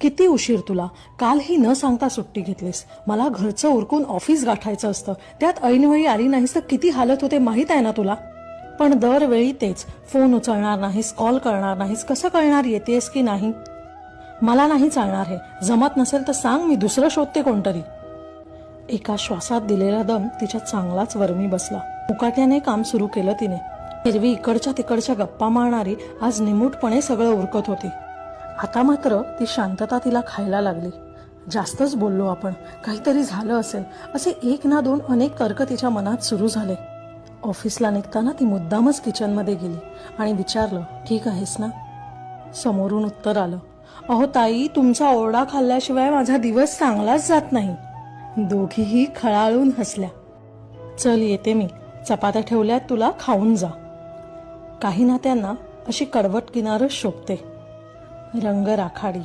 किती उशीर तुला? काल ही न सांगता सुट्टी घेतलीस. मला घरचं उरकून ऑफिस गाठायचं असतं. त्यात ऐनवेळी आली नाहीस तर किती हालत होते माहीत आहे ना तुला? पण दरवेळी तेच. फोन उचलणार नाहीस कॉल करणार नाहीस. कसं कळणार येतेस की नाही? मला नाही चालणार हे. जमत नसेल तर सांग मी दुसरं शोधते कोणतरी. एका श्वासात दिलेला दम तिच्या चांगलाच वरमी बसला. मुकाट्याने काम सुरू केलं तिने. हिरवी इकडच्या तिकडच्या गप्पा मारणारी आज निमूटपणे सगळं उरकत होती. आता मात्र ती शांतता तिला खायला लागली. जास्तच बोललो आपण. काहीतरी झालं असेल. असे एक ना दोन अनेक तर्क तिच्या मनात सुरू झाले. ऑफिसला निघताना ती मुद्दामच किचनमध्ये गेली आणि विचारलं ठीक आहेस ना? समोरून उत्तर आलं अहो ताई तुमचा ओरडा खाल्ल्याशिवाय माझा दिवस चांगलाच जात नाही. दोघीही खळाळून हसल्या. चल येते मी. चपात्या ठेवल्यात तुला खाऊन जा. काही नात्यांना अशी कडवट किनारच शोभते. रंग राखाडी.